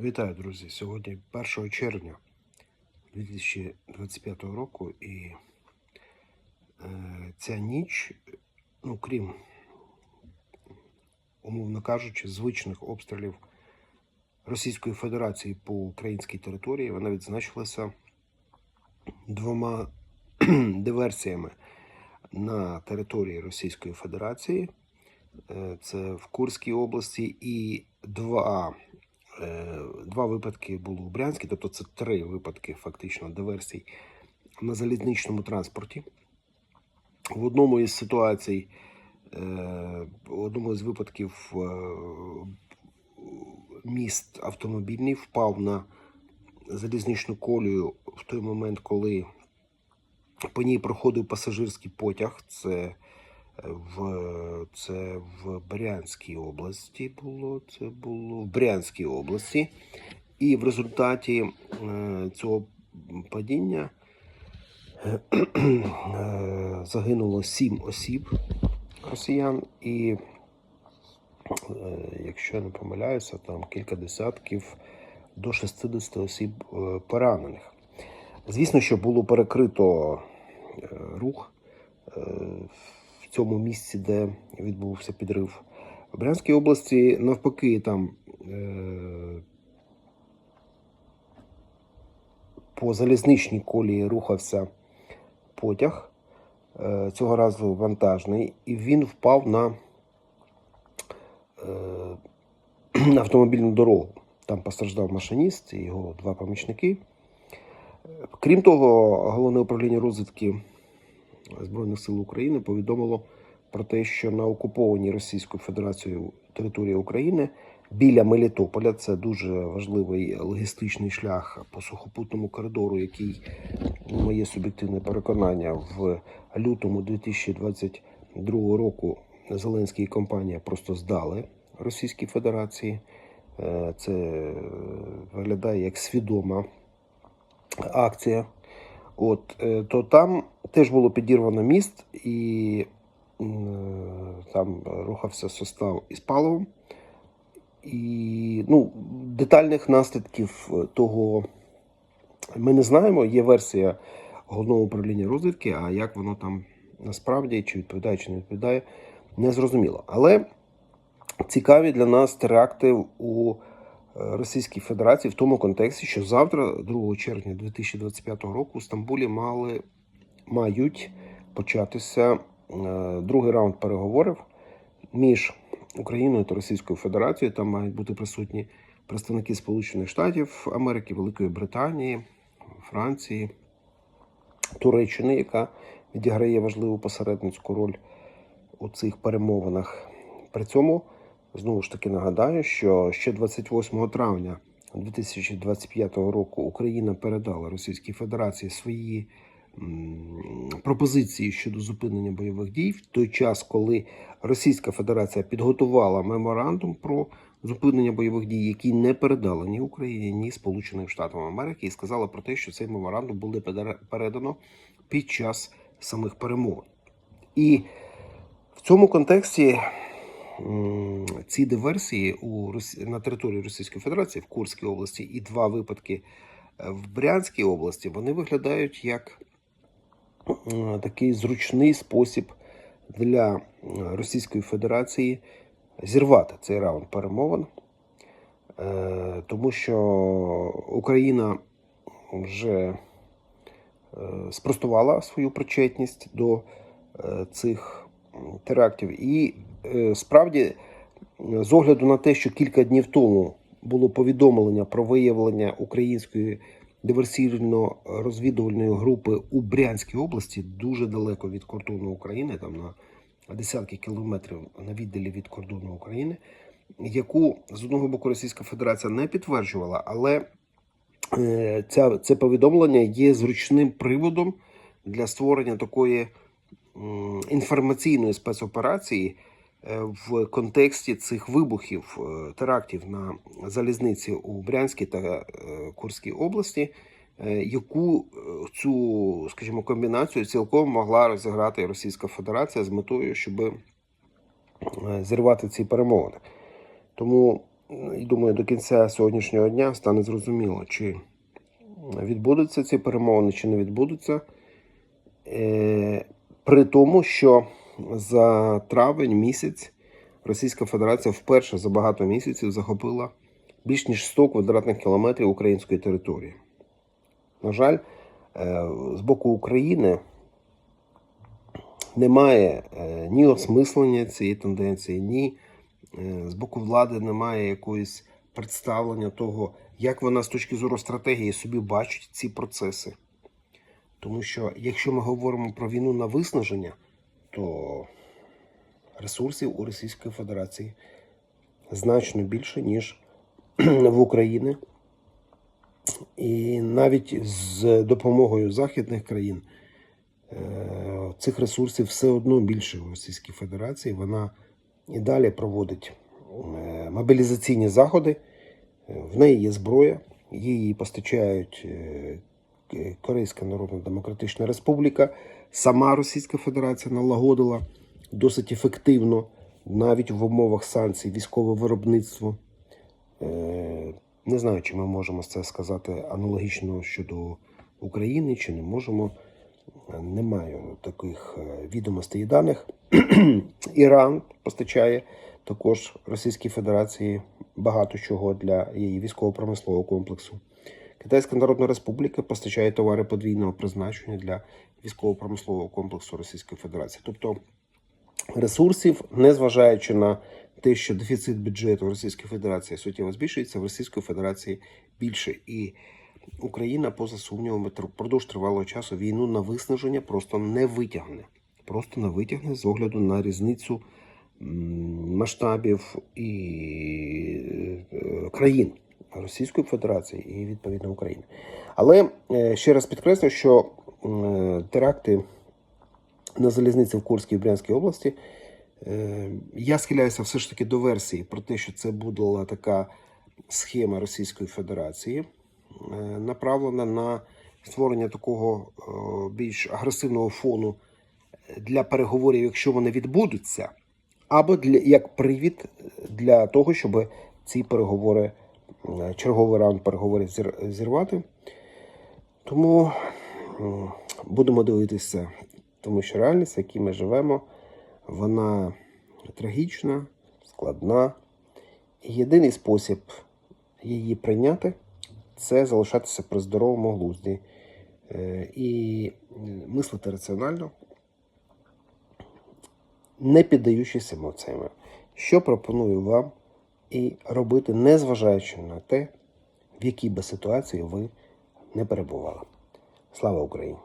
Вітаю, друзі! Сьогодні 1 червня 2025 року і е, ця ніч, ну крім, умовно кажучи, звичних обстрілів Російської Федерації по українській території, вона відзначилася двома диверсіями на території Російської Федерації. Е, Це в Курській області і два Два випадки було у Брянській, тобто це три випадки фактично диверсій на залізничному транспорті. В одному із ситуацій, е, в одному із випадків е, міст автомобільний впав на залізничну колію в той момент, коли по ній проходив пасажирський потяг. Це в, це в Брянській області було. Це було в Брянській області. І в результаті е, цього падіння е, загинуло сім осіб росіян, і, е, якщо я не помиляюся, там кілька десятків до 60 осіб поранених. Звісно, що було перекрито рух. Цьому місці, де відбувся підрив. В Брянській області, навпаки, там е- по залізничній колії рухався потяг, е- цього разу вантажний, і він впав на е- автомобільну дорогу. Там постраждав машиніст і його два помічники. Крім того, головне управління розвідки. Збройних сил України повідомило про те, що на окупованій Російською Федерацією території України біля Мелітополя це дуже важливий логістичний шлях по сухопутному коридору, який моє суб'єктивне переконання в лютому 2022 року Зеленський і компанія просто здали Російській Федерації. Е, Це виглядає як свідома акція. От, е, то там теж було підірвано міст, і е, там рухався состав із паливом. І ну, детальних наслідків того ми не знаємо. Є версія головного управління розвідки, а як воно там насправді, чи відповідає, чи не відповідає, не зрозуміло. Але цікаві для нас теракти у Російській Федерації в тому контексті, що завтра, 2 червня 2025 року, у Стамбулі мали мають початися е, другий раунд переговорів між Україною та Російською Федерацією. Там мають бути присутні представники Сполучених Штатів Америки, Великої Британії, Франції, Туреччини, яка відіграє важливу посередницьку роль у цих перемовинах. При цьому знову ж таки нагадаю, що ще 28 травня 2025 року Україна передала Російській Федерації свої пропозиції щодо зупинення бойових дій в той час, коли Російська Федерація підготувала меморандум про зупинення бойових дій, який не передала ні Україні, ні Сполученим Штатам Америки, і сказала про те, що цей меморандум буде передано під час самих перемовин. І в цьому контексті ці диверсії у на території Російської Федерації в Курській області і два випадки в Брянській області вони виглядають як такий зручний спосіб для Російської Федерації зірвати цей раунд перемовин, Е, тому що Україна вже е, спростувала свою причетність до е, цих терактів. І справді, з огляду на те, що кілька днів тому було повідомлення про виявлення української диверсійно-розвідувальної групи у Брянській області, дуже далеко від кордону України, там на десятки кілометрів на віддалі від кордону України, яку з одного боку Російська Федерація не підтверджувала, але е, ця, це повідомлення є зручним приводом для створення такої інформаційної спецоперації е, в контексті цих вибухів е, терактів на залізниці у Брянській та Курській області, яку цю, скажімо, комбінацію цілком могла розіграти Російська Федерація з метою, щоб зірвати ці перемовини. Тому думаю, до кінця сьогоднішнього дня стане зрозуміло, чи відбудуться ці перемовини, чи не відбудуться. Е, При тому, що за травень місяць Російська Федерація вперше за багато місяців захопила більш ніж 100 квадратних кілометрів української території. На жаль, е, з боку України немає е, ні осмислення цієї тенденції, ні е, з боку влади немає якоїсь представлення того, як вона з точки зору стратегії собі бачить ці процеси. Тому що якщо ми говоримо про війну на виснаження, то ресурсів у Російської Федерації значно більше, ніж в Україні. І навіть з допомогою західних країн е, цих ресурсів все одно більше в Російській Федерації. Вона і далі проводить е, мобілізаційні заходи. Е, В неї є зброя, її постачають Корейська Народна Демократична Республіка. Сама Російська Федерація налагодила досить ефективно, навіть в умовах санкцій, військове виробництво. Е, Не знаю, чи ми можемо це сказати аналогічно щодо України, чи не можемо. Е, Не маю таких е, відомостей і даних. Іран постачає також Російській Федерації багато чого для її військово-промислового комплексу. Китайська Народна Республіка постачає товари подвійного призначення для військово-промислового комплексу Російської Федерації. Тобто ресурсів, незважаючи на те, що дефіцит бюджету Російської Федерації суттєво збільшується, в Російської Федерації більше. І Україна, поза сумнівами, впродовж тривалого часу війну на виснаження просто не витягне. Просто не витягне з огляду на різницю масштабів і е, країн Російської Федерації і відповідно України. Але е, ще раз підкреслю, що е, теракти на залізниці в Курській і Брянській області. Е, Я схиляюся все ж таки до версії про те, що це була така схема Російської Федерації, направлена на створення такого більш агресивного фону для переговорів, якщо вони відбудуться, або для, як привід для того, щоб ці переговори, черговий раунд переговорів зірвати. Тому будемо дивитися, тому що реальність, в якій ми живемо, вона трагічна, складна. І єдиний спосіб її прийняти це залишатися при здоровому глузді е, і мислити раціонально, не піддаючись емоціями. Що пропоную вам і робити, незважаючи на те, в якій би ситуації ви не перебували. Слава Україні!